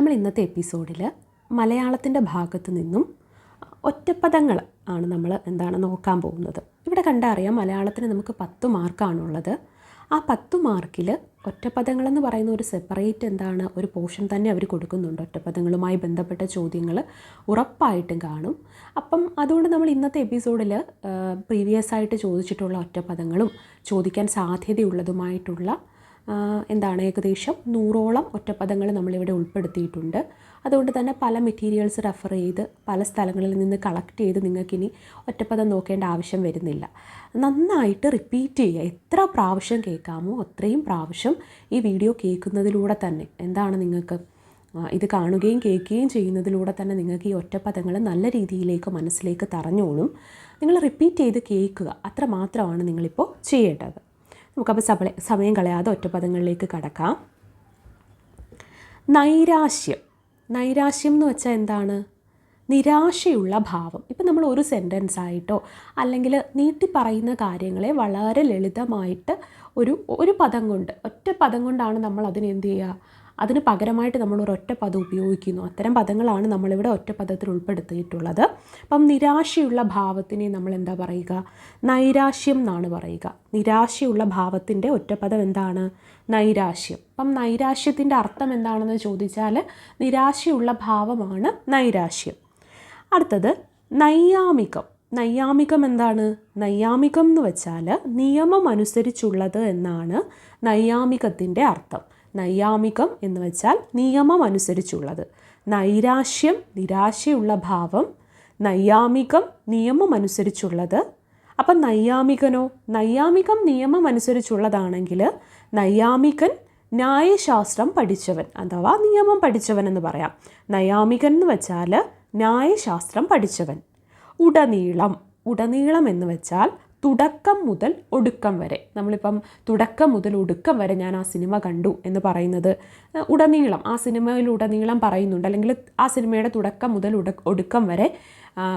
നമ്മൾ ഇന്നത്തെ എപ്പിസോഡിൽ മലയാളത്തിന്റെ ഭാഗത്ത് നിന്നും ഒറ്റപ്പദങ്ങൾ ആണ് നമ്മൾ എന്താണ് നോക്കാൻ പോകുന്നത്. ഇവിടെ കണ്ടറിയാം മലയാളത്തിന് നമുക്ക് പത്ത് മാർക്കാണുള്ളത്. ആ പത്ത് മാർക്കിൽ ഒറ്റപ്പദങ്ങളെന്ന് പറയുന്ന ഒരു സെപ്പറേറ്റ് എന്താണ് ഒരു പോർഷൻ തന്നെ അവർ കൊടുക്കുന്നുണ്ട്. ഒറ്റപ്പദങ്ങളുമായി ബന്ധപ്പെട്ട ചോദ്യങ്ങൾ ഉറപ്പായിട്ടും കാണും. അപ്പം അതുകൊണ്ട് നമ്മൾ ഇന്നത്തെ എപ്പിസോഡിൽ പ്രീവിയസ് ആയിട്ട് ചോദിച്ചിട്ടുള്ള ഒറ്റപ്പദങ്ങളും ചോദിക്കാൻ സാധ്യതയുള്ളതുമായിട്ടുള്ള എന്താണ് ഏകദേശം നൂറോളം ഒറ്റപ്പദങ്ങൾ നമ്മളിവിടെ ഉൾപ്പെടുത്തിയിട്ടുണ്ട്. അതുകൊണ്ട് തന്നെ പല മെറ്റീരിയൽസ് റെഫർ ചെയ്ത് പല സ്ഥലങ്ങളിൽ നിന്ന് കളക്ട് ചെയ്ത് നിങ്ങൾക്കിനി ഒറ്റപ്പദം നോക്കേണ്ട ആവശ്യം വരുന്നില്ല. നന്നായിട്ട് റിപ്പീറ്റ് ചെയ്യുക. എത്ര പ്രാവശ്യം കേൾക്കാമോ അത്രയും പ്രാവശ്യം ഈ വീഡിയോ കേൾക്കുന്നതിലൂടെ തന്നെ എന്താണ് നിങ്ങൾക്ക് ഇത് കാണുകയും കേൾക്കുകയും ചെയ്യുന്നതിലൂടെ തന്നെ നിങ്ങൾക്ക് ഈ ഒറ്റപ്പദങ്ങൾ നല്ല രീതിയിലേക്ക് മനസ്സിലേക്ക് തറഞ്ഞോളും. നിങ്ങൾ റിപ്പീറ്റ് ചെയ്ത് കേൾക്കുക. അത്ര മാത്രമാണ് നിങ്ങളിപ്പോൾ ചെയ്യേണ്ടത്. നമുക്കപ്പോൾ സബ സമയം കളയാതെ ഒറ്റപ്പദങ്ങളിലേക്ക് കടക്കാം. നൈരാശ്യം. നൈരാശ്യം എന്ന് വെച്ചാൽ എന്താണ്? നിരാശയുള്ള ഭാവം. ഇപ്പം നമ്മൾ ഒരു സെന്റൻസ് ആയിട്ടോ അല്ലെങ്കിൽ നീട്ടി പറയുന്ന കാര്യങ്ങളെ വളരെ ലളിതമായിട്ട് ഒരു ഒരു പദം കൊണ്ട് ഒറ്റ പദം കൊണ്ടാണ് നമ്മൾ അതിനെന്ത് ചെയ്യുക? അതിന് പകരമായിട്ട് നമ്മൾ ഒരൊറ്റ പദം ഉപയോഗിക്കുന്നു. അത്തരം പദങ്ങളാണ് നമ്മളിവിടെ ഒറ്റ പദത്തിൽ ഉൾപ്പെടുത്തിയിട്ടുള്ളത്. അപ്പം നിരാശയുള്ള ഭാവത്തിനെ നമ്മൾ എന്താ പറയുക? നൈരാശ്യം എന്നാണ് പറയുക. നിരാശയുള്ള ഭാവത്തിന്റെ ഒറ്റപ്പദം എന്താണ്? നൈരാശ്യം. അപ്പം നൈരാശ്യത്തിന്റെ അർത്ഥം എന്താണെന്ന് ചോദിച്ചാൽ നിരാശയുള്ള ഭാവമാണ് നൈരാശ്യം. അടുത്തത് നൈയാമികം. നൈയാമികം എന്താണ്? നൈയാമികം എന്ന് വെച്ചാൽ നിയമം അനുസരിച്ചുള്ളത് എന്നാണ് നൈയാമികത്തിന്റെ അർത്ഥം. നൈയാമികം എന്ന് വെച്ചാൽ നിയമം അനുസരിച്ചുള്ളത് നൈരാശ്യം നിരാശയുള്ള ഭാവം. നൈയാമികം നിയമം അനുസരിച്ചുള്ളത് അപ്പം നൈയാമികനോ? നൈയാമികം നിയമം അനുസരിച്ചുള്ളതാണെങ്കിൽ നൈയാമികൻ ന്യായശാസ്ത്രം പഠിച്ചവൻ അഥവാ നിയമം പഠിച്ചവൻ എന്ന് പറയാം. നൈയാമികൻ എന്ന് വെച്ചാൽ ന്യായശാസ്ത്രം പഠിച്ചവൻ. ഉടനീളം ഉടനീളം എന്ന് വെച്ചാൽ തുടക്കം മുതൽ ഒടുക്കം വരെ. നമ്മളിപ്പം തുടക്കം മുതൽ ഒടുക്കം വരെ ഞാൻ ആ സിനിമ കണ്ടു എന്ന് പറയുന്നത് ഉടനീളം. ആ സിനിമയിൽ ഉടനീളം പറയുന്നുണ്ട്. അല്ലെങ്കിൽ ആ സിനിമയുടെ തുടക്കം മുതൽ ഉട ഒടുക്കം വരെ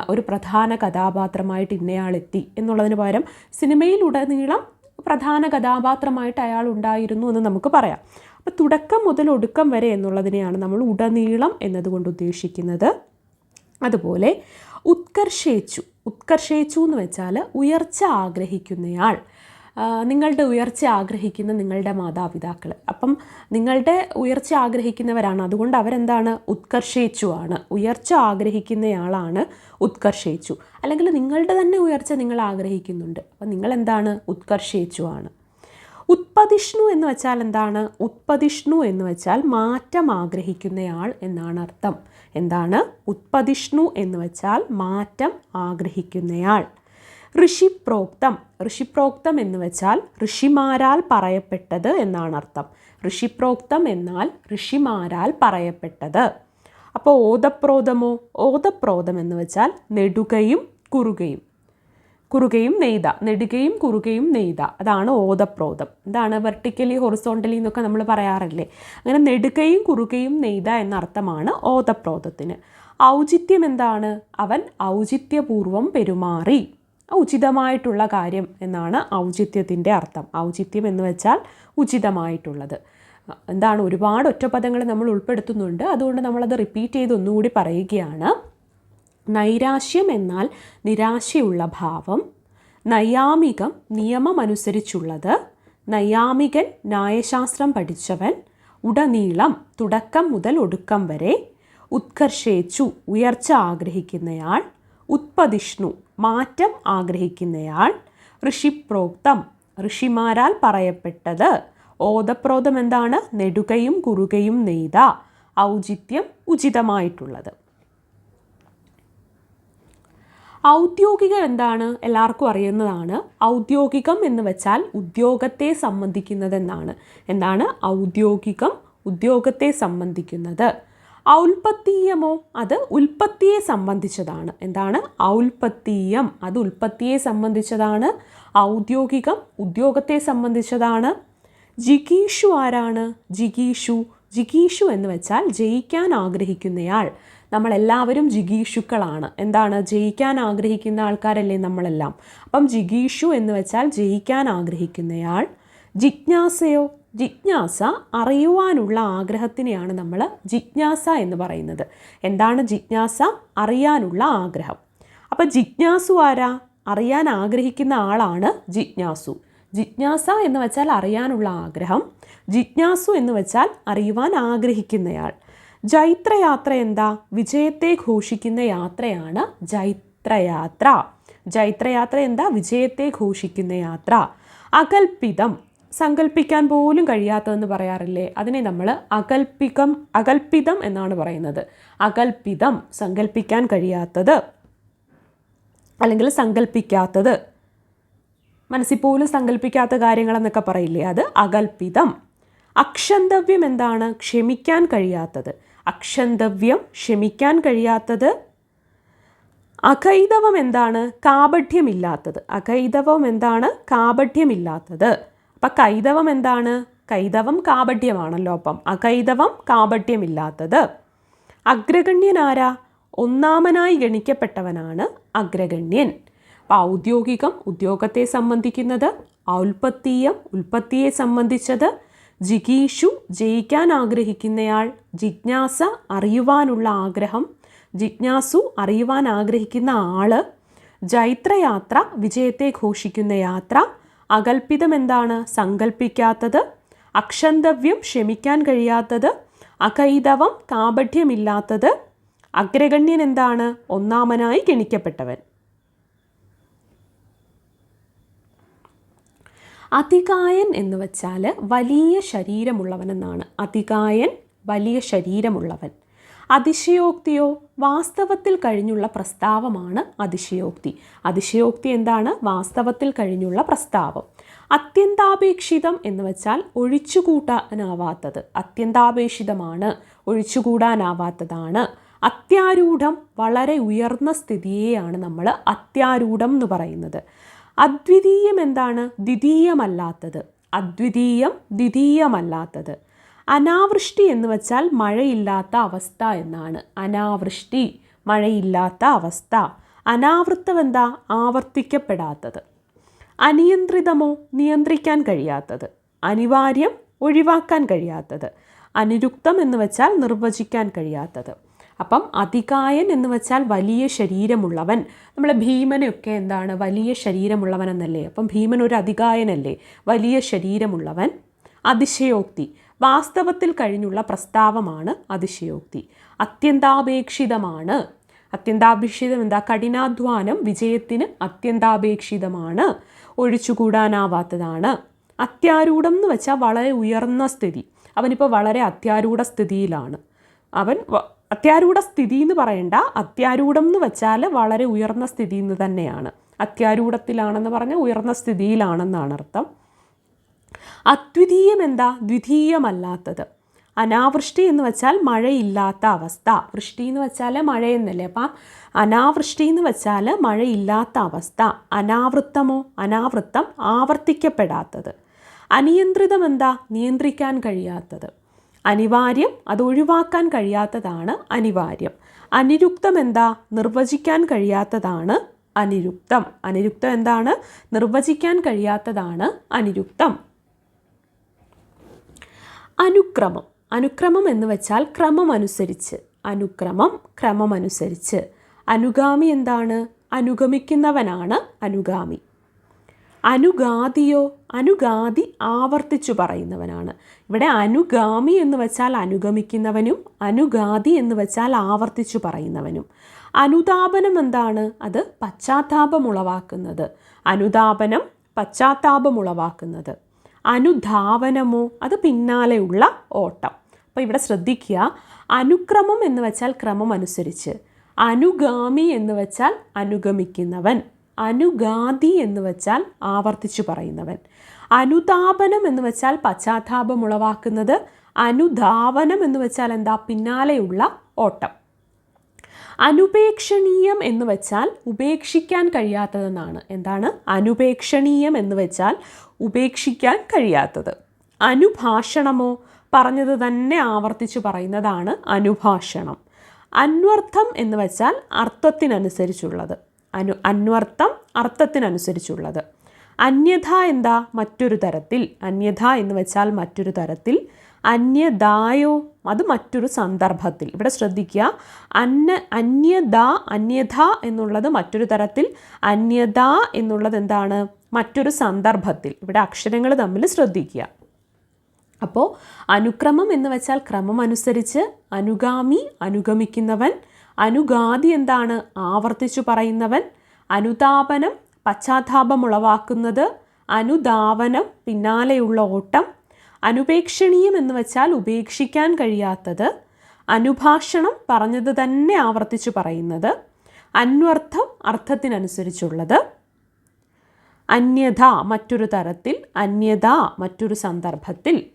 ഒരു പ്രധാന കഥാപാത്രമായിട്ട് ഇന്നയാളെത്തി എന്നുള്ളതിന് പകരം സിനിമയിൽ ഉടനീളം പ്രധാന കഥാപാത്രമായിട്ട് അയാൾ ഉണ്ടായിരുന്നു എന്ന് നമുക്ക് പറയാം. അപ്പോൾ തുടക്കം മുതൽ ഒടുക്കം വരെ എന്നുള്ളതിനെയാണ് നമ്മൾ ഉടനീളം എന്നതുകൊണ്ട് ഉദ്ദേശിക്കുന്നത്. അതുപോലെ ഉത്കർഷേച്ചു. ഉത്കർഷേച്ചു എന്ന് വെച്ചാൽ ഉയർച്ച ആഗ്രഹിക്കുന്നയാൾ. നിങ്ങളുടെ ഉയർച്ച ആഗ്രഹിക്കുന്ന നിങ്ങളുടെ മാതാപിതാക്കൾ. അപ്പം നിങ്ങളുടെ ഉയർച്ച ആഗ്രഹിക്കുന്നവരാണ്. അതുകൊണ്ട് അവരെന്താണ്? ഉത്കർഷിച്ചു ആണ്. ഉയർച്ച ആഗ്രഹിക്കുന്നയാളാണ് ഉത്കർഷിച്ചു അല്ലെങ്കിൽ നിങ്ങളുടെ തന്നെ ഉയർച്ച നിങ്ങൾ ആഗ്രഹിക്കുന്നുണ്ട്. അപ്പം നിങ്ങളെന്താണ്? ഉത്കർഷേച്ചു ആണ്. ഉത്പതിഷ്ണു എന്ന് വെച്ചാൽ എന്താണ്? ഉത്പതിഷ്ണു എന്ന് വെച്ചാൽ മാറ്റം ആഗ്രഹിക്കുന്നയാൾ എന്നാണ് അർത്ഥം. എന്താണ്? ഉത്പതിഷ്ണു എന്ന് വെച്ചാൽ മാറ്റം ആഗ്രഹിക്കുന്നയാൾ. ഋഷിപ്രോക്തം. ഋഷിപ്രോക്തം എന്ന് വെച്ചാൽ ഋഷിമാരാൽ പറയപ്പെട്ടത് എന്നാണ് അർത്ഥം. ഋഷിപ്രോക്തം എന്നാൽ ഋഷിമാരാൽ പറയപ്പെട്ടത്. അപ്പോൾ ഓതപ്രോതമോ? ഓതപ്രോതം എന്ന് വെച്ചാൽ നെടുകയും കുറുകയും. കുറുകയും നെയ്ത നെടുകയും കുറുകയും നെയ്ത. അതാണ് ഓതപ്രോതം. എന്താണ് വെർട്ടിക്കലി ഹൊറിസോണ്ടലി എന്നൊക്കെ നമ്മൾ പറയാറില്ലേ? അങ്ങനെ നെടുകയും കുറുകയും നെയ്ത എന്ന അർത്ഥമാണ് ഓതപ്രോതത്തിന്. ഔചിത്യം എന്താണ്? അവൻ ഔചിത്യപൂർവം പെരുമാറി. ഉചിതമായിട്ടുള്ള കാര്യം എന്നാണ് ഔചിത്യത്തിന്റെ അർത്ഥം. ഔചിത്യം എന്ന് വെച്ചാൽ ഉചിതമായിട്ടുള്ളത്. എന്താണ്? ഒരുപാട് ഒറ്റപ്പദങ്ങൾ നമ്മൾ ഉൾപ്പെടുത്തുന്നുണ്ട്. അതുകൊണ്ട് നമ്മളത് റിപ്പീറ്റ് ചെയ്ത് ഒന്നുകൂടി പറയുകയാണ്. നൈരാശ്യം എന്നാൽ നിരാശയുള്ള ഭാവം. നൈയാമികം നിയമമനുസരിച്ചുള്ളത്. നൈയാമികൻ ന്യായശാസ്ത്രം പഠിച്ചവൻ. ഉടനീളം തുടക്കം മുതൽ ഒടുക്കം വരെ ഉത്കർഷേച്ചു ഉയർച്ച ആഗ്രഹിക്കുന്നയാൾ. ഉത്പതിഷ്ണു മാറ്റം ആഗ്രഹിക്കുന്നയാൾ. ഋഷിപ്രോക്തം ഋഷിമാരാൽ പറയപ്പെട്ടത്. ഓതപ്രോതം എന്താണ്? നെടുകയും കുറുകയും നെയ്ത. ഔചിത്യം ഉചിതമായിട്ടുള്ളത്. ഔദ്യോഗികം എന്താണ് എല്ലാവർക്കും അറിയുന്നതാണ്. ഔദ്യോഗികം എന്ന് വെച്ചാൽ ഉദ്യോഗത്തെ സംബന്ധിക്കുന്നതെന്നാണ്. എന്താണ്? ഔദ്യോഗികം ഉദ്യോഗത്തെ സംബന്ധിക്കുന്നത്. ഔൽപത്തീയമോ? അത് ഉൽപ്പത്തിയെ സംബന്ധിച്ചതാണ്. എന്താണ്? ഔൽപത്തീയം. അത് ഉൽപ്പത്തിയെ സംബന്ധിച്ചതാണ്. ഔദ്യോഗികം ഉദ്യോഗത്തെ സംബന്ധിച്ചതാണ്. ജിഗീഷു ആരാണ്? ജിഗീഷു. ജിഗീഷു എന്ന് വെച്ചാൽ ജയിക്കാൻ ആഗ്രഹിക്കുന്നയാൾ. നമ്മളെല്ലാവരും ജിഗീഷുക്കളാണ്. എന്താണ്? ജയിക്കാൻ ആഗ്രഹിക്കുന്ന ആൾക്കാരല്ലേ നമ്മളെല്ലാം. അപ്പം ജിഗീഷു എന്ന് വെച്ചാൽ ജയിക്കാൻ ആഗ്രഹിക്കുന്നയാൾ. ജിജ്ഞാസയോ? ജിജ്ഞാസ അറിയുവാനുള്ള ആഗ്രഹത്തിനെയാണ് നമ്മൾ ജിജ്ഞാസ എന്ന് പറയുന്നത്. എന്താണ് ജിജ്ഞാസ? അറിയാനുള്ള ആഗ്രഹം. അപ്പോൾ ജിജ്ഞാസു ആരാ? അറിയാൻ ആഗ്രഹിക്കുന്ന ആളാണ് ജിജ്ഞാസു. ജിജ്ഞാസ എന്ന് വെച്ചാൽ അറിയാനുള്ള ആഗ്രഹം. ജിജ്ഞാസു എന്ന് വെച്ചാൽ അറിയുവാൻ ആഗ്രഹിക്കുന്നയാൾ. ജൈത്രയാത്ര എന്താ വിജയത്തെ ഘോഷിക്കുന്ന യാത്രയാണ് ജൈത്രയാത്ര. ജൈത്രയാത്ര എന്താ വിജയത്തെ ഘോഷിക്കുന്ന യാത്ര. അകൽപിതം സങ്കല്പിക്കാൻ പോലും കഴിയാത്തതെന്ന് പറയാറില്ലേ? അതിനെ നമ്മൾ അകൽപികം അകൽപിതം എന്നാണ് പറയുന്നത്. അകൽപിതം സങ്കല്പിക്കാൻ കഴിയാത്തത്. അല്ലെങ്കിൽ സങ്കല്പിക്കാത്തത് മനസ്സിൽ പോലും സങ്കല്പിക്കാത്ത കാര്യങ്ങളെന്നൊക്കെ പറയില്ലേ? അത് അകൽപിതം അക്ഷന്തവ്യം എന്താണ്? ക്ഷമിക്കാൻ കഴിയാത്തത്. അക്ഷന്തവ്യം ക്ഷമിക്കാൻ കഴിയാത്തത്. അഖൈതവം എന്താണ്? കാപഠ്യമില്ലാത്തത്. അഖൈതവം എന്താണ്? കാപഠ്യമില്ലാത്തത്. അപ്പം കൈതവം എന്താണ്? കൈതവം കാപഠ്യമാണല്ലോ അപ്പം. അകൈതവം കാപഠ്യമില്ലാത്തത്. അഗ്രഗണ്യനാരാ ഒന്നാമനായി ഗണിക്കപ്പെട്ടവനാണ് അഗ്രഗണ്യൻ. അപ്പോൾ ഔദ്യോഗികം ഉദ്യോഗത്തെ സംബന്ധിക്കുന്നത് ഔൽപത്തീയം ഉൽപ്പത്തിയെ സംബന്ധിച്ചത് ജിഗീഷു ജയിക്കാൻ ആഗ്രഹിക്കുന്നയാൾ ജിജ്ഞാസ അറിയുവാനുള്ള ആഗ്രഹം ജിജ്ഞാസു അറിയുവാൻ ആഗ്രഹിക്കുന്ന ആൾ ജൈത്രയാത്ര വിജയത്തെ ഘോഷിക്കുന്ന യാത്ര അകൽപ്പിതം എന്താണ് സങ്കല്പിക്കാത്തത് അക്ഷന്തവ്യം ക്ഷമിക്കാൻ കഴിയാത്തത് അകൈതവം കാപഠ്യമില്ലാത്തത് അഗ്രഗണ്യൻ എന്താണ് ഒന്നാമനായി ഗണിക്കപ്പെട്ടവൻ. അതികായൻ എന്ന് വച്ചാൽ വലിയ ശരീരമുള്ളവനെന്നാണ്. അതികായൻ വലിയ ശരീരമുള്ളവൻ. അതിശയോക്തിയോ വാസ്തവത്തിൽ കഴിഞ്ഞുള്ള പ്രസ്താവമാണ് അതിശയോക്തി. അതിശയോക്തി എന്താണ്? വാസ്തവത്തിൽ കഴിഞ്ഞുള്ള പ്രസ്താവം. അത്യന്താപേക്ഷിതം എന്ന് വെച്ചാൽ ഒഴിച്ചുകൂട്ടാനാവാത്തത് അത്യന്താപേക്ഷിതമാണ് ഒഴിച്ചുകൂടാനാവാത്തതാണ്. അത്യാരൂഢം വളരെ ഉയർന്ന സ്ഥിതിയെയാണ് നമ്മൾ അത്യാരൂഢം എന്ന് പറയുന്നത്. അദ്വിതീയം എന്താണ്? ദ്വിതീയമല്ലാത്തത്. അദ്വിതീയം ദ്വിതീയമല്ലാത്തത്. അനാവൃഷ്ടി എന്ന് വച്ചാൽ മഴയില്ലാത്ത അവസ്ഥ എന്നാണ്. അനാവൃഷ്ടി മഴയില്ലാത്ത അവസ്ഥ. അനാവൃത്തം എന്താ? ആവർത്തിക്കപ്പെടാത്തത്. അനിയന്ത്രിതമോ? നിയന്ത്രിക്കാൻ കഴിയാത്തത്. അനിവാര്യം ഒഴിവാക്കാൻ കഴിയാത്തത്. അനിരുക്തം എന്ന് വച്ചാൽ നിർവചിക്കാൻ കഴിയാത്തത്. അപ്പം അതികായൻ എന്ന് വെച്ചാൽ വലിയ ശരീരമുള്ളവൻ. നമ്മൾ ഭീമനൊക്കെ എന്താണ്? വലിയ ശരീരമുള്ളവൻ എന്നല്ലേ അപ്പം ഭീമൻ ഒരു അതികായനല്ലേ വലിയ ശരീരമുള്ളവൻ. അതിശയോക്തി. വാസ്തവത്തിൽ കഴിഞ്ഞുള്ള പ്രസ്താവമാണ് അതിശയോക്തി. അത്യന്താപേക്ഷിതമാണ്. അത്യന്താപേക്ഷിതം എന്താ? കഠിനാധ്വാനം വിജയത്തിന് അത്യന്താപേക്ഷിതമാണ്. ഒഴിച്ചുകൂടാനാവാത്തതാണ്. അത്യാരൂഢം എന്ന് വെച്ചാൽ വളരെ ഉയർന്ന സ്ഥിതി. അവനിപ്പോൾ വളരെ അത്യാരൂഢ സ്ഥിതിയിലാണ്. അവൻ അത്യാരൂഢ സ്ഥിതി എന്ന് പറയണ്ട. അത്യാരൂഢം എന്ന് വെച്ചാൽ വളരെ ഉയർന്ന സ്ഥിതി എന്ന് തന്നെയാണ്. അത്യാരൂഢത്തിലാണെന്ന് പറഞ്ഞാൽ ഉയർന്ന സ്ഥിതിയിലാണെന്നാണ് അർത്ഥം. അദ്വിതീയം എന്താ? ദ്വിതീയമല്ലാത്തത്. അനാവൃഷ്ടി എന്ന് വെച്ചാൽ മഴയില്ലാത്ത അവസ്ഥ. വൃഷ്ടി എന്ന് വെച്ചാൽ മഴയെന്നല്ലേ. അപ്പം അനാവൃഷ്ടി എന്ന് വെച്ചാൽ മഴയില്ലാത്ത അവസ്ഥ. അനാവൃത്തമോ? അനാവൃത്തം ആവർത്തിക്കപ്പെടാത്തത്. അനിയന്ത്രിതം എന്താ? നിയന്ത്രിക്കാൻ കഴിയാത്തത്. അനിവാര്യം അത് ഒഴിവാക്കാൻ കഴിയാത്തതാണ് അനിവാര്യം. അനിരുക്തം എന്താ? നിർവചിക്കാൻ കഴിയാത്തതാണ് അനിരുക്തം. അനിരുക്തം എന്താണ്? നിർവചിക്കാൻ കഴിയാത്തതാണ് അനിരുക്തം. അനുക്രമം. അനുക്രമം എന്ന് വെച്ചാൽ ക്രമം അനുസരിച്ച്. അനുക്രമം ക്രമമനുസരിച്ച് അനുഗാമി എന്താണ്? അനുഗമിക്കുന്നവനാണ് അനുഗാമി. അനുഗാതിയോ അനുഗാതി ആവർത്തിച്ചു പറയുന്നവനാണ്. ഇവിടെ അനുഗാമി എന്ന് വെച്ചാൽ അനുഗമിക്കുന്നവനും അനുഗാതി എന്ന് വെച്ചാൽ ആവർത്തിച്ചു പറയുന്നവനും. അനുതാപനം എന്താണ്? അത് പശ്ചാത്താപമുളവാക്കുന്നത് അനുതാപനം പശ്ചാത്താപമുളവാക്കുന്നത് അനുധാവനമോ അത് പിന്നാലെയുള്ള ഓട്ടം. അപ്പോൾ ഇവിടെ ശ്രദ്ധിക്കുക അനുക്രമം എന്ന് വെച്ചാൽ ക്രമം അനുസരിച്ച് അനുഗാമി എന്ന് വെച്ചാൽ അനുഗമിക്കുന്നവൻ. അനുഗാതി എന്ന് വെച്ചാൽ ആവർത്തിച്ചു പറയുന്നവൻ. അനുതാപനം എന്ന് വെച്ചാൽ പശ്ചാത്താപം ഉളവാക്കുന്നത്. അനുധാവനം എന്ന് വെച്ചാൽ എന്താ? പിന്നാലെയുള്ള ഓട്ടം. അനുപേക്ഷണീയം എന്ന് വെച്ചാൽ ഉപേക്ഷിക്കാൻ കഴിയാത്തതെന്നാണ്. എന്താണ്? അനുപേക്ഷണീയം എന്ന് വെച്ചാൽ ഉപേക്ഷിക്കാൻ കഴിയാത്തത്. അനുഭാഷണമോ? പറഞ്ഞത് തന്നെ ആവർത്തിച്ച് പറയുന്നതാണ് അനുഭാഷണം. അന്വർത്ഥം എന്ന് വെച്ചാൽ അർത്ഥത്തിനനുസരിച്ചുള്ളത്. അനു അന്വർത്ഥം അർത്ഥത്തിനനുസരിച്ചുള്ളത്. അന്യഥ എന്താ മറ്റൊരു തരത്തിൽ? അന്യഥ എന്ന് വെച്ചാൽ മറ്റൊരു തരത്തിൽ. അന്യദായോ അത് മറ്റൊരു സന്ദർഭത്തിൽ. ഇവിടെ ശ്രദ്ധിക്കുക. അന്ന അന്യദ അന്യഥ എന്നുള്ളത് മറ്റൊരു തരത്തിൽ. അന്യത എന്നുള്ളത് എന്താണ്? മറ്റൊരു സന്ദർഭത്തിൽ. ഇവിടെ അക്ഷരങ്ങൾ തമ്മിൽ ശ്രദ്ധിക്കുക. അപ്പോൾ അനുക്രമം എന്ന് വെച്ചാൽ ക്രമം അനുസരിച്ച് അനുഗാമി അനുഗമിക്കുന്നവൻ അനുഗാതി എന്താണ്? ആവർത്തിച്ചു പറയുന്നവൻ അനുതാപനം പശ്ചാത്താപം ഉളവാക്കുന്നത് അനുധാവനം പിന്നാലെയുള്ള ഓട്ടം അനുപേക്ഷണീയം എന്ന് വെച്ചാൽ ഉപേക്ഷിക്കാൻ കഴിയാത്തത് അനുഭാഷണം പറഞ്ഞത് തന്നെ ആവർത്തിച്ചു പറയുന്നത് അന്വർത്ഥം അർത്ഥത്തിനനുസരിച്ചുള്ളത്. അന്യഥ മറ്റൊരു തരത്തിൽ അന്യത മറ്റൊരു സന്ദർഭത്തിൽ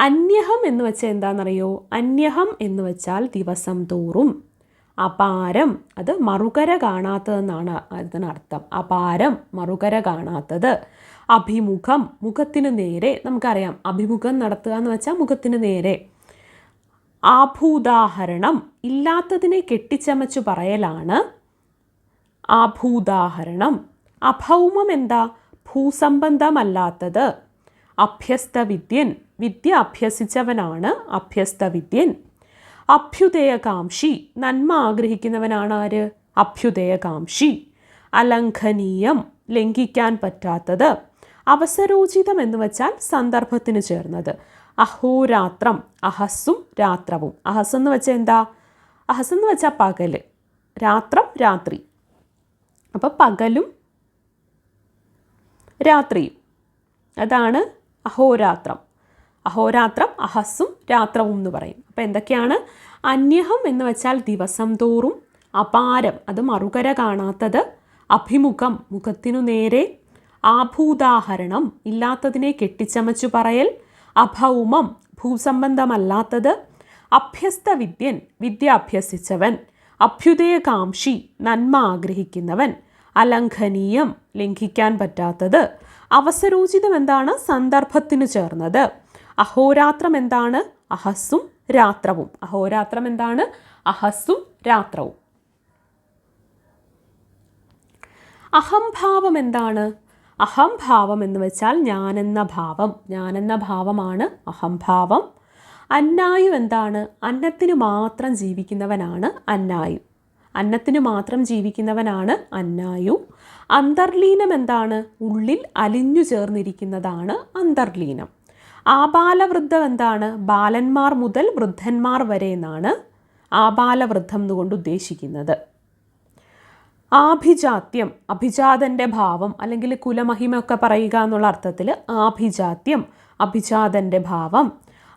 അന്യഹം എന്ന് വെച്ചാൽ എന്താണെന്നറിയോ അന്യഹം എന്ന് വെച്ചാൽ ദിവസം തോറും. അപാരം അത് മറുകര കാണാത്തതെന്നാണ് അതിനർത്ഥം. അപാരം മറുകര കാണാത്തത്. അഭിമുഖം മുഖത്തിന് നേരെ നമുക്കറിയാം. അഭിമുഖം നടത്തുക എന്ന് വെച്ചാൽ മുഖത്തിന് നേരെ. ആഭൂദാഹരണം ഇല്ലാത്തതിനെ കെട്ടിച്ചമച്ചു പറയലാണ്. ആഭൂദാഹരണം അഭൗമം എന്താ? ഭൂസംബന്ധമല്ലാത്തത്. അഭ്യസ്തവിദ്യൻ വിദ്യ അഭ്യസിച്ചവനാണ് അഭ്യസ്ത വിദ്യൻ അഭ്യുദയകാംക്ഷി നന്മ ആഗ്രഹിക്കുന്നവനാണ് ആര് അഭ്യുദയകാംക്ഷി. അലംഘനീയം ലംഘിക്കാൻ പറ്റാത്തത്. അവസരോചിതം എന്ന് വെച്ചാൽ സന്ദർഭത്തിന് ചേർന്നത്. അഹോരാത്രം അഹസ്സും രാത്രവും. അഹസ് എന്ന് വെച്ചാൽ എന്താ? അഹസ് എന്ന് വെച്ചാൽ പകൽ. രാത്രം രാത്രി. അപ്പോൾ പകലും രാത്രിയും. അതാണ് അഹോരാത്രം. അഹോരാത്രം അഹസ്സും രാത്രവും എന്ന് പറയും. അപ്പോൾ എന്തൊക്കെയാണ്? അന്യഹം എന്ന് വെച്ചാൽ ദിവസം തോറും അപാരം അത് മറുകര കാണാത്തത് അഭിമുഖം മുഖത്തിനു നേരെ ആഭൂതാഹരണം ഇല്ലാത്തതിനെ കെട്ടിച്ചമച്ചു പറയൽ അഭൗമം ഭൂസംബന്ധമല്ലാത്തത് അഭ്യസ്ത വിദ്യൻ വിദ്യ അഭ്യസിച്ചവൻ അഭ്യുദയകാംക്ഷി നന്മ ആഗ്രഹിക്കുന്നവൻ അലംഘനീയം ലംഘിക്കാൻ പറ്റാത്തത്. അവസരോചിതം എന്താണ്? സന്ദർഭത്തിന് ചേർന്നത്. അഹോരാത്രം എന്താണ്? അഹസ്സും രാത്രവും. അഹോരാത്രം എന്താണ്? അഹസ്സും രാത്രവും. അഹംഭാവം എന്താണ്? അഹംഭാവം എന്ന് വെച്ചാൽ ഞാനെന്ന ഭാവം. ഞാനെന്ന ഭാവമാണ് അഹംഭാവം. അന്നായു എന്താണ്? അന്നത്തിന് മാത്രം ജീവിക്കുന്നവനാണ് അന്നായു. അന്നത്തിന് മാത്രം ജീവിക്കുന്നവനാണ് അന്നായു. അന്തർലീനം എന്താണ്? ഉള്ളിൽ അലിഞ്ഞു ചേർന്നിരിക്കുന്നതാണ് അന്തർലീനം. ആബാലവൃദ്ധം എന്താണ്? ബാലന്മാർ മുതൽ വൃദ്ധന്മാർ വരെ എന്നാണ് ആബാലവൃദ്ധം എന്നുകൊണ്ട് ഉദ്ദേശിക്കുന്നത്. ആഭിജാത്യം അഭിജാതന്റെ ഭാവം അല്ലെങ്കിൽ കുലമഹിമയൊക്കെ പറയുക എന്നുള്ള അർത്ഥത്തിൽ ആഭിജാത്യം അഭിജാതന്റെ ഭാവം.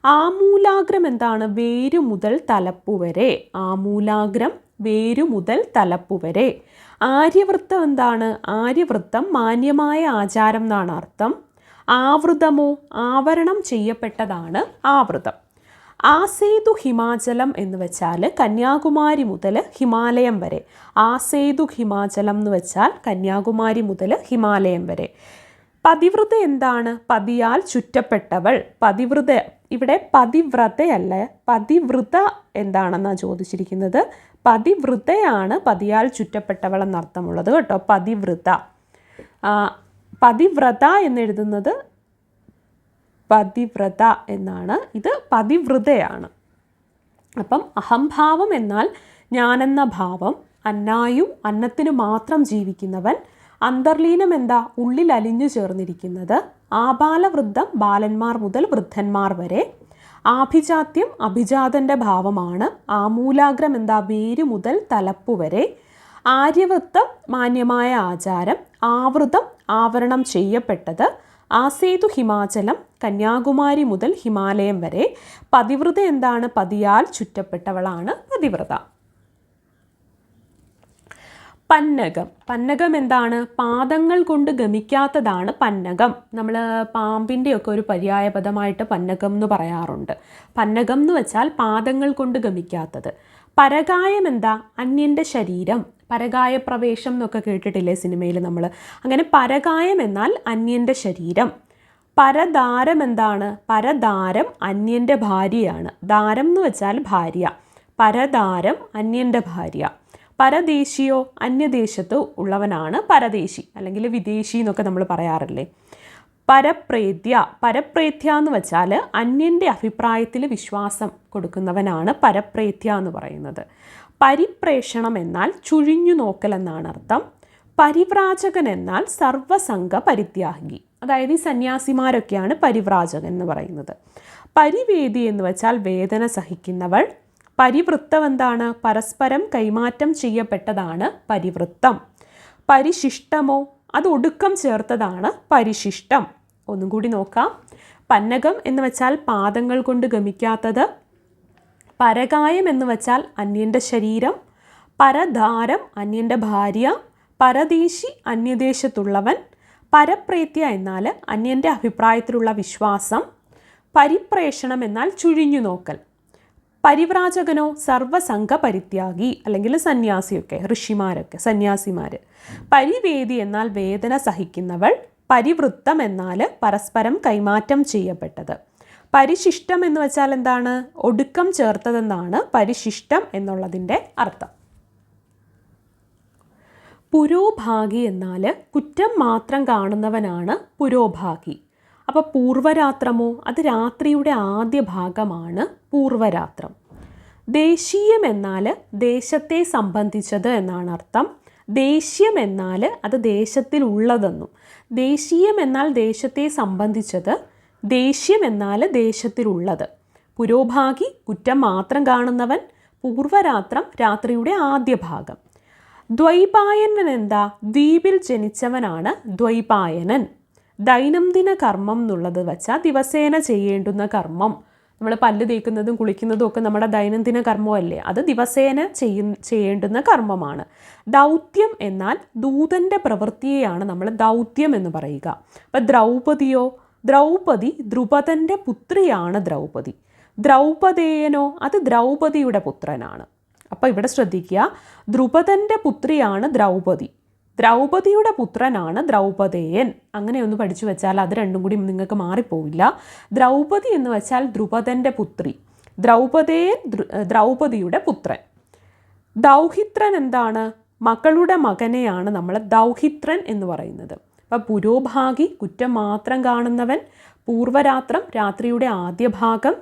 ആമൂലാഗ്രം എന്താണ്? വേരു മുതൽ തലപ്പു വരെ. ആമൂലാഗ്രം വേരു മുതൽ തലപ്പു വരെ. ആര്യവൃത്തം എന്താണ്? ആര്യവൃത്തം മാന്യമായ ആചാരം എന്നാണ് അർത്ഥം. ആവൃതമോ ആവരണം ചെയ്യപ്പെട്ടതാണ് ആവൃതം. ആസേതു ഹിമാചലം എന്ന് വെച്ചാൽ കന്യാകുമാരി മുതൽ ഹിമാലയം വരെ. ആസേതു ഹിമാചലം എന്ന് വെച്ചാൽ കന്യാകുമാരി മുതൽ ഹിമാലയം വരെ. പതിവ്രത എന്താണ്? പതിയാൽ ചുറ്റപ്പെട്ടവൾ. പതിവ്രത ഇവിടെ പതിവ്രതയല്ല പതിവ്രത എന്താണെന്നാണ് ചോദിച്ചിരിക്കുന്നത്? പതിവ്രതയാണ് പതിയാൽ ചുറ്റപ്പെട്ടവൾ എന്നർത്ഥമുള്ളത് കേട്ടോ പതിവ്രത. പതിവ്രത എന്നെഴുതുന്നത് പതിവ്രത എന്നാണ്. ഇത് പതിവ്രതയാണ്. അപ്പം അഹംഭാവം എന്നാൽ ഞാനെന്ന ഭാവം അന്നായും അന്നത്തിന് മാത്രം ജീവിക്കുന്നവൻ അന്തർലീനം എന്താ? ഉള്ളിൽ അലിഞ്ഞു ചേർന്നിരിക്കുന്നത്. ആബാലവൃദ്ധം ബാലന്മാർ മുതൽ വൃദ്ധന്മാർ വരെ. ആഭിജാത്യം അഭിജാതന്റെ ഭാവമാണ്. ആമൂലാഗ്രം എന്താ? വേര് മുതൽ തലപ്പു വരെ. ആര്യവൃത്തം മാന്യമായ ആചാരം. ആവൃതം ആവരണം ചെയ്യപ്പെട്ടത് ആസേതു ഹിമാചലം കന്യാകുമാരി മുതൽ ഹിമാലയം വരെ. പതിവ്രത എന്താണ്? പതിയാൽ ചുറ്റപ്പെട്ടവളാണ് പതിവ്രത. പന്നകം. പന്നകം എന്താണ്? പാദങ്ങൾ കൊണ്ട് ഗമിക്കാത്തതാണ് പന്നകം. നമ്മൾ പാമ്പിന്റെയൊക്കെ ഒരു പര്യായ പദമായിട്ട് പന്നകം എന്ന് പറയാറുണ്ട്. പന്നകം എന്ന് വെച്ചാൽ പാദങ്ങൾ കൊണ്ട് ഗമിക്കാത്തത്. പരകായം എന്താ? അന്യന്റെ ശരീരം. പരകായ പ്രവേശം എന്നൊക്കെ കേട്ടിട്ടില്ലേ സിനിമയിൽ നമ്മൾ അങ്ങനെ പരകായം എന്നാൽ അന്യന്റെ ശരീരം. പരദാരം എന്താണ്? പരദാരം അന്യന്റെ ഭാര്യയാണ്. ദാരം എന്ന് വെച്ചാൽ ഭാര്യ. പരദാരം അന്യന്റെ ഭാര്യ. പരദേശിയോ അന്യദേശത്ത് ഉള്ളവനാണ് പരദേശി അല്ലെങ്കിൽ വിദേശി എന്നൊക്കെ നമ്മൾ പറയാറില്ലേ? പരപ്രേത്യ. പരപ്രേത്യ എന്ന് വെച്ചാൽ അന്യന്റെ അഭിപ്രായത്തിൽ വിശ്വാസം കൊടുക്കുന്നവനാണ് പരപ്രേത്യ എന്ന് പറയുന്നത്. പരിപ്രേഷണം എന്നാൽ ചുഴിഞ്ഞു നോക്കൽ എന്നാണ് അർത്ഥം. പരിവ്രാജകൻ എന്നാൽ സർവസംഘ പരിത്യാഗി. അതായത് ഈ സന്യാസിമാരൊക്കെയാണ് പരിവ്രാജകൻ എന്ന് പറയുന്നത്. പരിവേദി എന്ന് വെച്ചാൽ വേദന സഹിക്കുന്നവൾ. പരിവൃത്തം എന്താണ്? പരസ്പരം കൈമാറ്റം ചെയ്യപ്പെട്ടതാണ് പരിവൃത്തം. പരിശിഷ്ടമോ? അത് ഒടുക്കം ചേർത്തതാണ് പരിശിഷ്ടം. ഒന്നും കൂടി നോക്കാം. പന്നകം എന്ന് വെച്ചാൽ പാദങ്ങൾ കൊണ്ട് ഗമിക്കാത്തത്. പരകായം എന്ന് വെച്ചാൽ അന്യന്റെ ശരീരം. പരധാരം അന്യന്റെ ഭാര്യ. പരദേശി അന്യദേശത്തുള്ളവൻ. പരപ്രേത്യ എന്നാൽ അന്യന്റെ അഭിപ്രായത്തിലുള്ള വിശ്വാസം. പരിപ്രേഷണം എന്നാൽ ചുഴിഞ്ഞു നോക്കൽ പരിവ്രാജകനോ സർവസംഘ പരിത്യാഗി അല്ലെങ്കിൽ സന്യാസിയൊക്കെ ഋഷിമാരൊക്കെ സന്യാസിമാർ പരിവേദി എന്നാൽ വേദന സഹിക്കുന്നവൾ പരിവൃത്തം എന്നാൽ പരസ്പരം കൈമാറ്റം ചെയ്യപ്പെട്ടത്. പരിശിഷ്ടം എന്ന് വെച്ചാൽ എന്താണ്? ഒടുക്കം ചേർത്തതെന്നാണ് പരിശിഷ്ടം എന്നുള്ളതിന്റെ അർത്ഥം. പുരോഭാഗി എന്നാൽ കുറ്റം മാത്രം കാണുന്നവനാണ് പുരോഭാഗി. അപ്പോൾ പൂർവരാത്രമോ അത് രാത്രിയുടെ ആദ്യ ഭാഗമാണ് പൂർവരാത്രം. ദേശീയം എന്നാൽ ദേശത്തെ സംബന്ധിച്ചത് എന്നാണ് അർത്ഥം. ദേശീയം എന്നാൽ അത് ദേശത്തിൽ ദേശത്തിലുള്ളതെന്നും. ദേശീയം എന്നാൽ ദേശത്തെ സംബന്ധിച്ചത് ദേഷ്യം എന്നാൽ ദേശത്തിലുള്ളത്. പുരോഭാഗി കുറ്റം മാത്രം കാണുന്നവൻ പൂർവരാത്രം രാത്രിയുടെ ആദ്യ ഭാഗം ദ്വൈപായനൻ എന്താ ദ്വീപിൽ ജനിച്ചവനാണ് ദ്വൈപായനൻ. ദൈനംദിന കർമ്മം എന്നുള്ളത് വച്ചാൽ ദിവസേന ചെയ്യേണ്ടുന്ന കർമ്മം. നമ്മൾ പല്ല് തേക്കുന്നതും കുളിക്കുന്നതും ഒക്കെ നമ്മുടെ ദൈനംദിന കർമ്മമല്ലേ? അത് ദിവസേന ചെയ്യ ചെയ്യേണ്ടുന്ന കർമ്മമാണ്. ദൗത്യം എന്നാൽ ദൂതന്റെ പ്രവൃത്തിയെയാണ് നമ്മൾ ദൗത്യം എന്ന് പറയുക. അപ്പം ദ്രൗപതിയോ? ദ്രൗപതി ദ്രുപദന്റെ പുത്രിയാണ് ദ്രൗപതി. ദ്രൗപദേയനോ? അത് ദ്രൗപതിയുടെ പുത്രനാണ്. അപ്പോൾ ഇവിടെ ശ്രദ്ധിക്കുക. ദ്രുപദന്റെ പുത്രിയാണ് ദ്രൗപദി ദ്രൗപദിയുടെ പുത്രനാണ് ദ്രൗപദേയൻ. അങ്ങനെ ഒന്ന് പഠിച്ചു വെച്ചാൽ അത് രണ്ടും കൂടി നിങ്ങൾക്ക് മാറിപ്പോവില്ല. ദ്രൗപതി എന്ന് വെച്ചാൽ ദ്രുപദന്റെ പുത്രി. ദ്രൗപദേയൻ ദ്രൗപതിയുടെ പുത്രൻ. ദൗഹിത്രൻ എന്താണ്? മകളുടെ മകനെയാണ് നമ്മൾ ദൗഹിത്രൻ എന്ന് പറയുന്നത്. അപ്പം പുരോഭാഗി കുറ്റം മാത്രം കാണുന്നവൻ പൂർവരാത്രം രാത്രിയുടെ ആദ്യ ഭാഗം.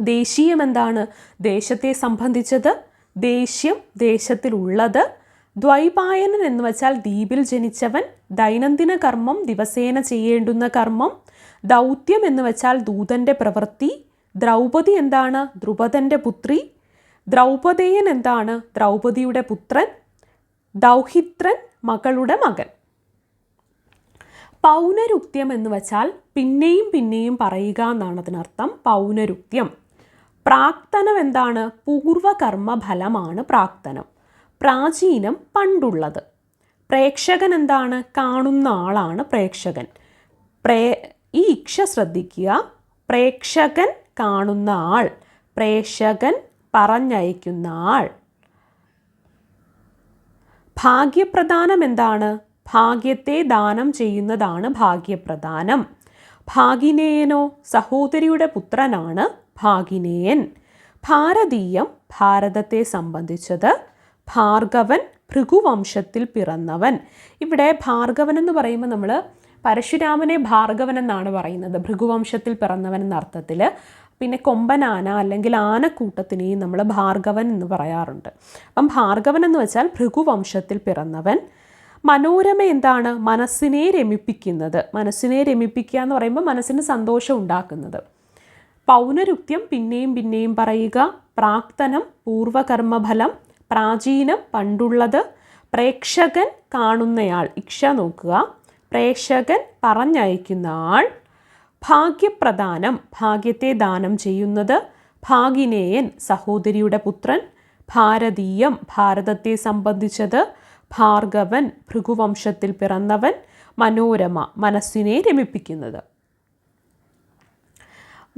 ദേശീയം എന്താണ്? ദേശത്തെ സംബന്ധിച്ചത്. ദേഷ്യം ദേശത്തിലുള്ളത്. ദ്വൈപായനൻ എന്ന് വെച്ചാൽ ദ്വീപിൽ ജനിച്ചവൻ ദൈനംദിന കർമ്മം ദിവസേന ചെയ്യേണ്ടുന്ന കർമ്മം ദൗത്യം എന്ന് വെച്ചാൽ ദൂതന്റെ പ്രവൃത്തി ദ്രൗപതി എന്താണ്? ദ്രുപദന്റെ പുത്രി ദ്രൗപദേയൻ എന്താണ്? ദ്രൗപദിയുടെ പുത്രൻ ദൗഹിത്രൻ മകളുടെ മകൻ. പൗനരുക്ത്യം എന്ന് വച്ചാൽ പിന്നെയും പിന്നെയും പറയുക എന്നാണ് അതിനർത്ഥം. പൗനരുക്ത്യം. പ്രാക്തനം എന്താണ്? പൂർവകർമ്മ ഫലമാണ് പ്രാക്തനം. പ്രാചീനം പണ്ടുള്ളത്. പ്രേക്ഷകൻ എന്താണ് കാണുന്ന ആളാണ് പ്രേക്ഷകൻ. പ്രേ ഈ ഇക്ഷ ശ്രദ്ധിക്കുക. പ്രേക്ഷകൻ കാണുന്ന ആൾ. പ്രേക്ഷകൻ പറഞ്ഞയക്കുന്ന ആൾ. ഭാഗ്യപ്രദാനം എന്താണ്? ഭാഗ്യത്തെ ദാനം ചെയ്യുന്നതാണ് ഭാഗ്യപ്രദാനം. ഭാഗിനേയനോ സഹോദരിയുടെ പുത്രനാണ് ഭാഗിനേയൻ. ഭാരതീയം ഭാരതത്തെ സംബന്ധിച്ചത് ഭാർഗവൻ ഭൃഗുവംശത്തിൽ പിറന്നവൻ. ഇവിടെ ഭാർഗവൻ എന്ന് പറയുമ്പോൾ നമ്മൾ പരശുരാമനെ ഭാർഗവൻ എന്നാണ് പറയുന്നത്. ഭൃഗുവംശത്തിൽ പിറന്നവൻ എന്ന അർത്ഥത്തിൽ പിന്നെ കൊമ്പനാന അല്ലെങ്കിൽ ആനക്കൂട്ടത്തിനെയും നമ്മൾ ഭാർഗവൻ എന്ന് പറയാറുണ്ട്. അപ്പം ഭാർഗവൻ എന്ന് വെച്ചാൽ ഭൃഗുവംശത്തിൽ പിറന്നവൻ. മനോരമ എന്താണ്? മനസ്സിനെ രമിപ്പിക്കുന്നത്. മനസ്സിനെ രമിപ്പിക്കുക എന്ന് പറയുമ്പോൾ മനസ്സിന് സന്തോഷം ഉണ്ടാക്കുന്നത്. പൗനരുക്ത്യം പിന്നെയും പിന്നെയും പറയുക. പ്രാക്തനം പൂർവകർമ്മഫലം പ്രാചീനം പണ്ടുള്ളത് പ്രേക്ഷകൻ കാണുന്നയാൾ ഇക്ഷ നോക്കുക. പ്രേക്ഷകൻ പറഞ്ഞയക്കുന്ന ആൾ ഭാഗ്യപ്രദാനം ഭാഗ്യത്തെ ദാനം ചെയ്യുന്നത് ഭാഗിനേയൻ സഹോദരിയുടെ പുത്രൻ ഭാരതീയം ഭാരതത്തെ സംബന്ധിച്ചത് ഭാർഗവൻ ഭൃഗുവംശത്തിൽ പിറന്നവൻ മനോരമ മനസ്സിനെ രമിപ്പിക്കുന്നത്.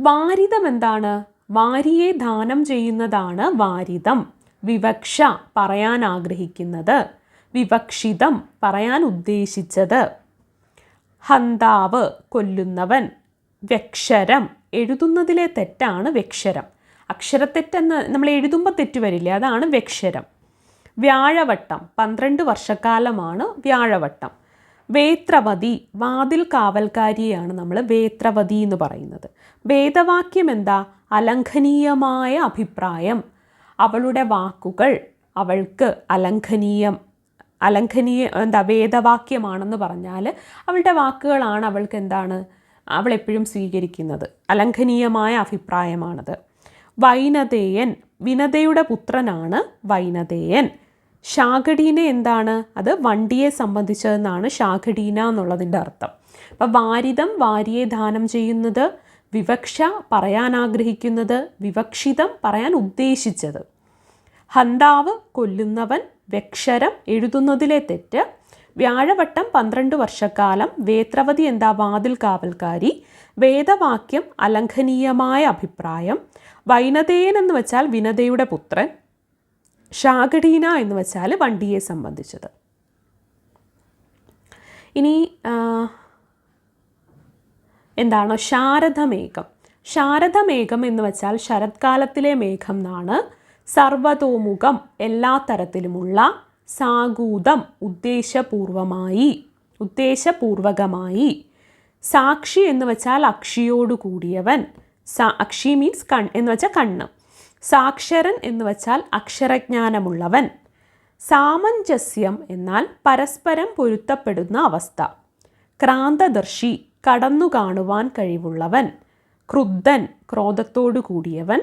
വാരിതം എന്താണ്? വാരിയെ ദാനം ചെയ്യുന്നതാണ് വാരിതം. വിവക്ഷ പറയാൻ ആഗ്രഹിക്കുന്നത് വിവക്ഷിതം പറയാൻ ഉദ്ദേശിച്ചത്. ഹന്താവ് കൊല്ലുന്നവൻ വ്യക്ഷരം. എഴുതുന്നതിലെ തെറ്റാണ് വ്യക്ഷരം. അക്ഷരത്തെറ്റെന്ന് നമ്മൾ എഴുതുമ്പോൾ തെറ്റ് വരില്ലേ അതാണ് വ്യക്ഷരം. വ്യാഴവട്ടം പന്ത്രണ്ട് വർഷക്കാലമാണ് വ്യാഴവട്ടം. വേത്രവതി വാതിൽ കാവൽക്കാരിയാണ് നമ്മൾ വേത്രവതി എന്ന് പറയുന്നത്. വേദവാക്യം എന്താ? അലംഘനീയമായ അഭിപ്രായം. അവളുടെ വാക്കുകൾ അവൾക്ക് അലംഘനീയം അലംഘനീയ എന്താ വേദവാക്യമാണെന്ന് പറഞ്ഞാൽ അവളുടെ വാക്കുകളാണ് അവൾക്ക് എന്താണ് അവൾ എപ്പോഴും സ്വീകരിക്കുന്നത്. അലംഘനീയമായ അഭിപ്രായമാണത്. വൈനതേയൻ വിനതയുടെ പുത്രനാണ് വൈനതേയൻ. ശാഖടീന എന്താണ് അത് വണ്ടിയെ സംബന്ധിച്ചതെന്നാണ് ശാഖടീന എന്നുള്ളതിന്റെ അർത്ഥം. അപ്പം വാരിതം വാരിയെ ദാനം ചെയ്യുന്നത് വിവക്ഷ പറയാൻ ആഗ്രഹിക്കുന്നത് വിവക്ഷിതം പറയാൻ ഉദ്ദേശിച്ചത്. ഹന്താവ് കൊല്ലുന്നവൻ വ്യക്ഷരം എഴുതുന്നതിലെ തെറ്റ് വ്യാഴവട്ടം പന്ത്രണ്ട് വർഷക്കാലം വേത്രവതി എന്താ വാതിൽ കാവൽക്കാരി വേദവാക്യം അലംഘനീയമായ അഭിപ്രായം വൈനതേയൻ എന്ന് വെച്ചാൽ വിനതയുടെ പുത്രൻ ഷാഗഡീന എന്ന് വെച്ചാൽ വണ്ടിയെ സംബന്ധിച്ചത്. ഇനി എന്താണ് ശാരദമേഘം. ശാരദമേഘം എന്ന് വെച്ചാൽ ശരത്കാലത്തിലെ മേഘം എന്നാണ്. സർവതോമുഖം എല്ലാ തരത്തിലുമുള്ള സാഗൂതം ഉദ്ദേശപൂർവമായി ഉദ്ദേശപൂർവകമായി. സാക്ഷി എന്ന് വെച്ചാൽ അക്ഷിയോട് കൂടിയവൻ. സാ അക്ഷി മീൻസ് കൺ എന്ന് വെച്ചാൽ കണ്ണ്. സാക്ഷരൻ എന്ന് വെച്ചാൽ അക്ഷരജ്ഞാനമുള്ളവൻ. സാമഞ്ജസ്യം എന്നാൽ പരസ്പരം പൊരുത്തപ്പെടുന്ന അവസ്ഥ. ക്രാന്തദർശി കടന്നു കാണുവാൻ കഴിവുള്ളവൻ ക്രുദ്ധൻ ക്രോധത്തോടു കൂടിയവൻ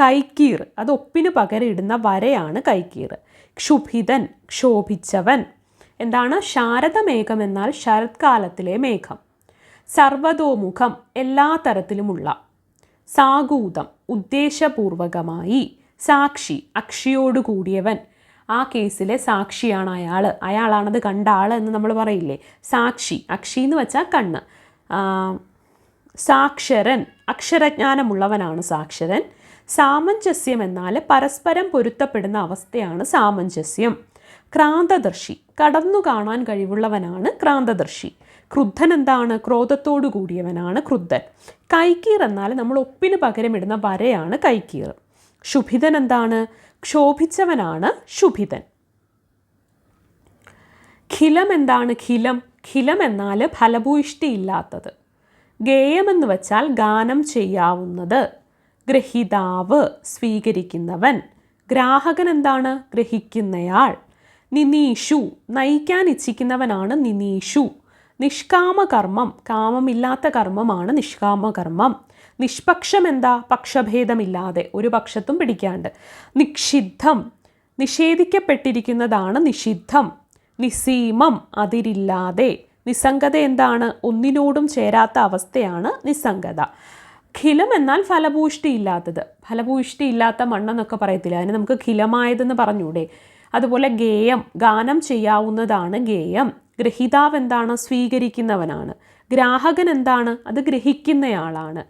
കൈക്കീർ അത് ഒപ്പിന് പകരം ഇടുന്ന വരയാണ് കൈക്കീർ. ക്ഷുഭിതൻ ക്ഷോഭിച്ചവൻ. എന്താണ്? ശാരദമേഘം എന്നാൽ ശരത്കാലത്തിലെ മേഘം. സർവതോമുഖം എല്ലാ തരത്തിലുമുള്ള. സാഗൂതം ഉദ്ദേശപൂർവകമായി. സാക്ഷി അക്ഷിയോട് കൂടിയവൻ. ആ കേസിലെ സാക്ഷിയാണ് അയാൾ അയാളാണത് കണ്ട ആൾ എന്ന് നമ്മൾ പറയില്ലേ? സാക്ഷി അക്ഷി എന്ന് വെച്ചാൽ കണ്ണ്. സാക്ഷരൻ അക്ഷരജ്ഞാനമുള്ളവനാണ് സാക്ഷരൻ. സാമഞ്ജസ്യം എന്നാൽ പരസ്പരം പൊരുത്തപ്പെടുന്ന അവസ്ഥയാണ് സാമഞ്ജസ്യം. ക്രാന്തദർശി കടന്നു കാണാൻ കഴിവുള്ളവനാണ് ക്രാന്തദർശി. ക്രുദ്ധൻ എന്താണ്? ക്രോധത്തോടു കൂടിയവനാണ് ക്രുദ്ധൻ. കൈക്കീർ എന്നാൽ നമ്മൾ ഒപ്പിന് പകരമിടുന്ന വരയാണ് കൈക്കീർ ശുഭിതൻ എന്താണ്? ക്ഷോഭിച്ചവനാണ് ശുഭിതൻ. ഖിലം എന്താണ് ഖിലം? ഖിലം എന്നാൽ ഫലഭൂയിഷ്ടിയില്ലാത്തത്. ഗേയമെന്ന് വച്ചാൽ ഗാനം ചെയ്യാവുന്നത്. ഗ്രഹിതാവ് സ്വീകരിക്കുന്നവൻ. ഗ്രാഹകൻ എന്താണ് ഗ്രഹിക്കുന്നയാൾ. നിനീഷു. നയിക്കാൻ ഇച്ഛിക്കുന്നവനാണ് നിനീഷു. നിഷ്കാമകർമ്മം. കാമമില്ലാത്ത കർമ്മമാണ് നിഷ്കാമകർമ്മം. നിഷ്പക്ഷം എന്താ പക്ഷഭേദമില്ലാതെ. ഒരു പക്ഷത്തും പിടിക്കാണ്ട്. നിക്ഷിദ്ധം. നിഷേധിക്കപ്പെട്ടിരിക്കുന്നതാണ് നിഷിദ്ധം. നിസീമം അതിരില്ലാതെ. നിസ്സംഗത എന്താണ്? ഒന്നിനോടും ചേരാത്ത അവസ്ഥയാണ് നിസ്സംഗത. ഖിലം എന്നാൽ ഫലഭൂഷ്ടി ഇല്ലാത്തത് ഫലഭൂഷ്ടി ഇല്ലാത്ത മണ്ണെന്നൊക്കെ പറയത്തില്ല? അതിന് നമുക്ക് ഖിലമായതെന്ന് പറഞ്ഞൂടെ. അതുപോലെ ഗേയം ഗാനം ചെയ്യാവുന്നതാണ് ഗേയം. ഗ്രഹിതാവ് എന്താണ്? സ്വീകരിക്കുന്നവനാണ്. ഗ്രാഹകൻ എന്താണ്? അത് ഗ്രഹിക്കുന്നയാളാണ്.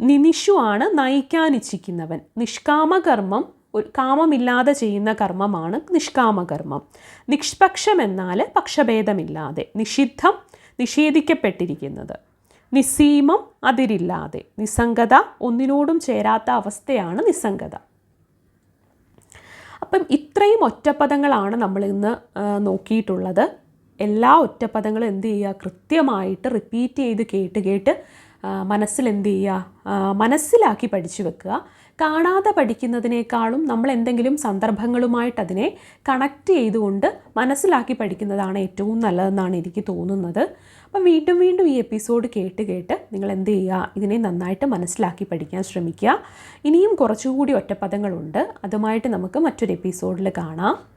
നിനിഷു ആണ് നയിക്കാനിച്ഛിക്കുന്നവൻ നിഷ്കാമകർമ്മം ഒരു കാമമില്ലാതെ ചെയ്യുന്ന കർമ്മമാണ് നിഷ്കാമകർമ്മം. നിഷ്പക്ഷം എന്നാൽ പക്ഷഭേദമില്ലാതെ നിഷിദ്ധം നിഷേധിക്കപ്പെട്ടിരിക്കുന്നത്. നിസ്സീമം അതിരില്ലാതെ നിസ്സംഗത ഒന്നിനോടും ചേരാത്ത അവസ്ഥയാണ് നിസ്സംഗത. അപ്പം ഇത്രയും ഒറ്റപ്പദങ്ങളാണ് നമ്മൾ ഇന്ന് നോക്കിയിട്ടുള്ളത്. എല്ലാ ഒറ്റപ്പദങ്ങളും എന്ത് ചെയ്യുക? കൃത്യമായിട്ട് റിപ്പീറ്റ് ചെയ്ത് കേട്ട് കേട്ട് മനസ്സിൽ എന്ത് ചെയ്യുക? മനസ്സിലാക്കി പഠിച്ചു വെക്കുക. കാണാതെ പഠിക്കുന്നതിനേക്കാളും നമ്മൾ എന്തെങ്കിലും സന്ദർഭങ്ങളുമായിട്ട് അതിനെ കണക്ട് ചെയ്തുകൊണ്ട് മനസ്സിലാക്കി പഠിക്കുന്നതാണ് ഏറ്റവും നല്ലതെന്നാണ് എനിക്ക് തോന്നുന്നത്. അപ്പം വീണ്ടും വീണ്ടും ഈ എപ്പിസോഡ് കേട്ട് കേട്ട് നിങ്ങൾ എന്ത് ചെയ്യുക? ഇതിനെ നന്നായിട്ട് മനസ്സിലാക്കി പഠിക്കാൻ ശ്രമിക്കുക. ഇനിയും കുറച്ചുകൂടി ഒറ്റപ്പദങ്ങളുണ്ട്. അതുമായിട്ട് നമുക്ക് മറ്റൊരു എപ്പിസോഡിൽ കാണാം.